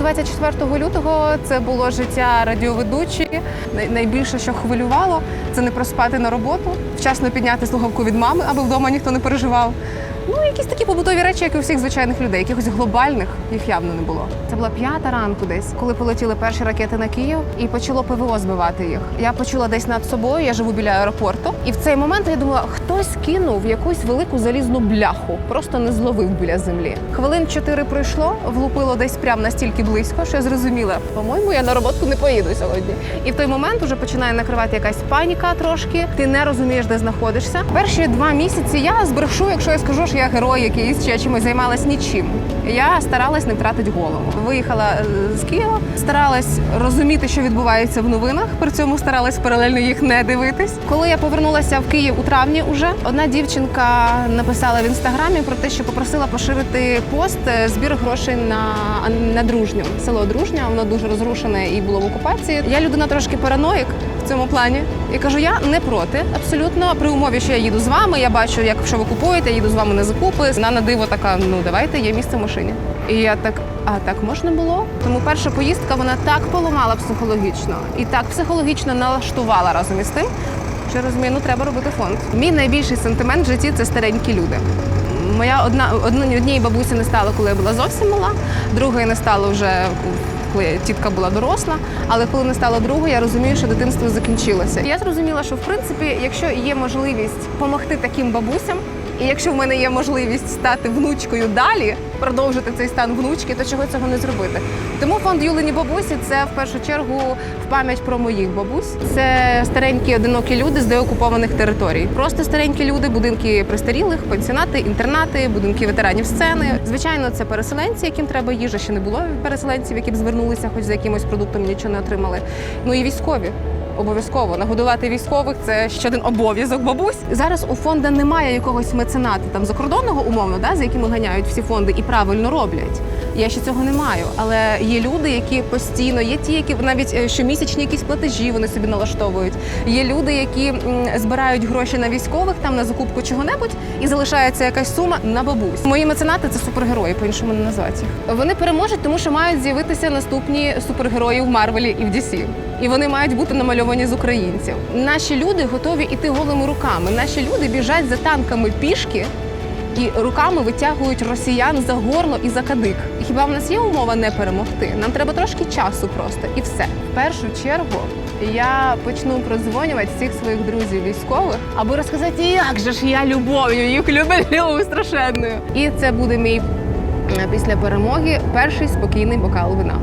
24 лютого це було життя радіоведучої. Найбільше, що хвилювало, це не проспати на роботу, вчасно підняти слухавку від мами, аби вдома ніхто не переживав. Ну, якісь такі побутові речі, як і у всіх звичайних людей, якихось глобальних їх явно не було. Це була п'ята ранку десь, коли полетіли перші ракети на Київ і почало ПВО збивати їх. Я почула десь над собою, я живу біля аеропорту. І в цей момент я думала, хтось кинув якусь велику залізну бляху, просто не зловив біля землі. Хвилин чотири пройшло, влупило десь прямо настільки близько, що я зрозуміла, по-моєму, я на роботу не поїду сьогодні. І в той момент вже починає накривати якась паніка трошки. Ти не розумієш, де знаходишся. Перші два місяці я збрешу, якщо я скажу, що я герой якийсь чи я чимось займалась нічим. Я старалась не втратити голову. Виїхала е, з Києва, старалась розуміти, що відбувається в новинах. При цьому старалась паралельно їх не дивитись. Коли я повернулася в Київ у травні, уже одна дівчинка написала в інстаграмі про те, що попросила поширити пост е, збір грошей на, на дружню. Село Дружня, воно дуже розрушене і було в окупації. Я людина трошки параноїк цьому плані. І кажу, я не проти. Абсолютно при умові, що я їду з вами. Я бачу, як що ви купуєте, я їду з вами на закупи. Вона на диво така: ну давайте, є місце в машині. І я так, а так можна було? Тому перша поїздка вона так поламала психологічно і так психологічно налаштувала разом із тим, що розумію, ну треба робити фонд. Мій найбільший сентимент в житті це старенькі люди. Моя одна однієї бабусі не стало, коли я була зовсім мала, другої не стало вже коли тітка була доросла. Але коли не стало другої, я розумію, що дитинство закінчилося. Я зрозуміла, що в принципі, якщо є можливість допомогти таким бабусям, і якщо в мене є можливість стати внучкою далі, продовжити цей стан внучки, то чого цього не зробити? Тому фонд Юлині бабусі це в першу чергу в пам'ять про моїх бабусь. Це старенькі одинокі люди з деокупованих територій. Просто старенькі люди, будинки престарілих, пенсіонати, інтернати, будинки ветеранів сцени. Звичайно, це переселенці, яким треба їжа. Ще не було переселенців, які б звернулися, хоч за якимось продуктом нічого не отримали. Ну і військові. Обов'язково нагодувати військових це ще один обов'язок бабусь. Зараз у фонда немає якогось мецената там закордонного умовно, да, за якими ганяють всі фонди і правильно роблять. Я ще цього не маю. Але є люди, які постійно, є ті, які навіть е, щомісячні якісь платежі вони собі налаштовують. Є люди, які збирають гроші на військових там на закупку чого-небудь, і залишається якась сума на бабусь. Мої меценати це супергерої, по-іншому не назвати їх. Вони переможуть, тому що мають з'явитися наступні супергерої в Марвелі і в DC. І вони мають бути намальовані з українців. Наші люди готові іти голими руками. Наші люди біжать за танками пішки і руками витягують росіян за горло і за кадик. І хіба в нас є умова не перемогти? Нам треба трошки часу просто і все. В першу чергу я почну продзвонювати всіх своїх друзів військових, аби розказати, як же ж я любов'ю їх люблю страшенною. І це буде мій після перемоги перший спокійний бокал вина.